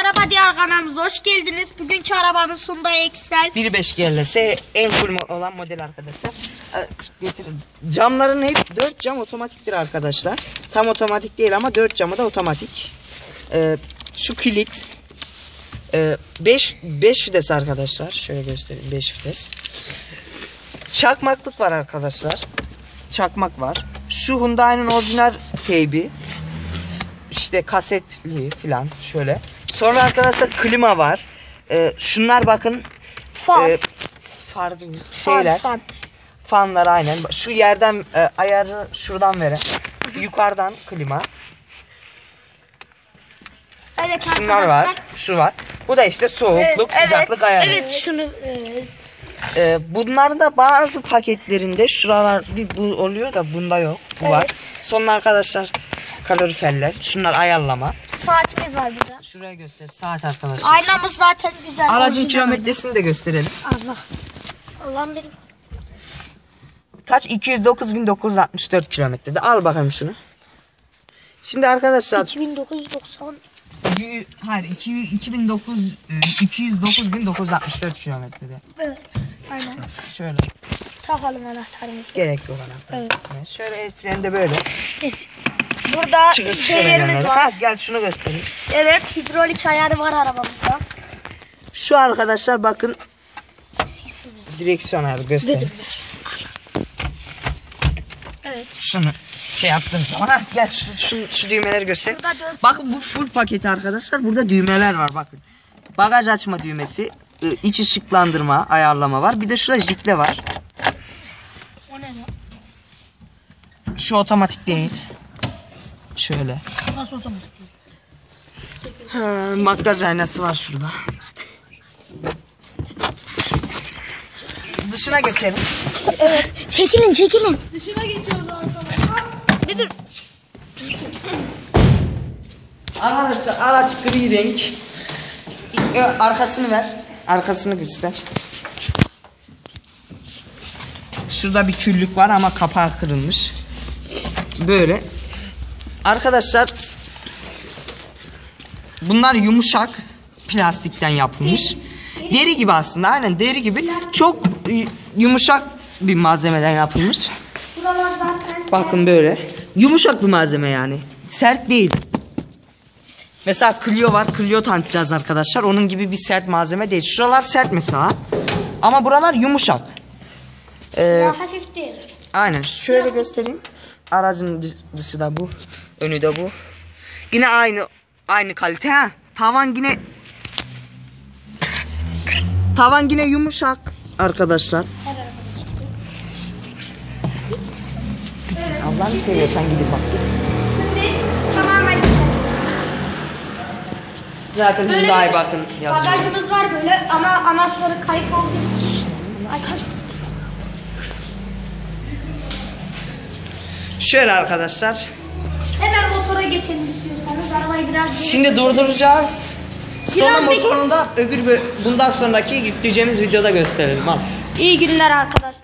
Araba diğer kanalımıza hoş geldiniz. Bugünkü arabamız Hyundai Excel. 1.5 GLS en full olan model arkadaşlar. Ee. Camların hep 4 cam otomatiktir arkadaşlar. Tam otomatik değil ama 4 camı da otomatik. Ee, şu kilit 5 5 vites arkadaşlar. Şöyle göstereyim 5 vites. Çakmaklık var arkadaşlar. Çakmak var. Şu Hyundai'nin orijinal teybi. İşte kasetli falan şöyle. Sonra arkadaşlar klima var. Ee, şunlar bakın Fan. e, far şeyler. Fan, fan. Fanlar aynen. Şu yerden e, ayarı şuradan veren. Yukarıdan klima. Evet Şunlar arkadaşlar. var. Şu var. Bu da işte soğukluk, sıcaklık ayarı. Evet şunu evet. Ee, bunlarda bazı paketlerinde şuralar bir bu oluyor da bunda yok. Bu var. Evet. Sonra arkadaşlar kaloriferler. Şunlar ayarlama. Saatimiz var burada. Şuraya göster saat arkadaşlar. Aynamız zaten güzel. Aracın kilometresini de gösterelim. Allah. Allah'ım benim. Kaç? 209.964 kilometrede. Al bakalım şunu. Şimdi arkadaşlar 2990. y- hayır 2 2009 e, 209.964 kilometrede. Evet. Aynen. Şöyle Takalım anahtarımızı. gerekli olan anahtar. Evet, Şöyle el freni de böyle. Burada Çıkır çıkır şeylerimiz var. Ha, gel şunu göstereyim. Evet hidrolik ayarı var arabamızda. Şu arkadaşlar bakın direksiyon ayarı göstereyim. Evet. Şunu şey yaptığın zaman ha, gel şu, şu, şu düğmeleri göster. Burada dört Bakın bu full paketi arkadaşlar. Burada düğmeler var bakın. Bagaj açma düğmesi, ı, iç ışıklandırma, ayarlama var. Bir de şurada jikle var. o ne lan? Şu otomatik değil. Şöyle. Ha, makyaj aynası var şurada. Dışına geçelim. Evet. Çekilin çekilin. Arkadaşlar araç gri renk. Ö, Arkasını ver. Arkasını göster. Şurada bir küllük var ama kapağı kırılmış. Böyle. Arkadaşlar bunlar yumuşak plastikten yapılmış. Deri gibi aslında aynen deri gibi. Çok yumuşak bir malzemeden yapılmış. Bakın böyle. Yumuşak bir malzeme yani. Sert değil. Mesela Clio var. Clio tanıtacağız arkadaşlar. Onun gibi bir sert malzeme değil. Şuralar sert mesela. Ama buralar yumuşak. Ee, ya hafif değil. aynen. Şöyle göstereyim. Aracın dı- dışı da bu. Önü de bu. Yine aynı aynı kalite ha. Tavan yine Tavan yine yumuşak arkadaşlar. Allah'ını seviyorsan gidip bak. Tamamen Zaten Böyle Hyundai bir bakın yazıyor. bagajımız var böyle ama anahtarı. Ay, Şöyle arkadaşlar. Hemen motora geçelim istiyorsanız. Arabayı biraz Şimdi durduracağız. Sonra Biraz bek- motorunu da öbür bö- bundan sonraki yükleyeceğimiz videoda gösterelim. Al. İyi günler arkadaşlar.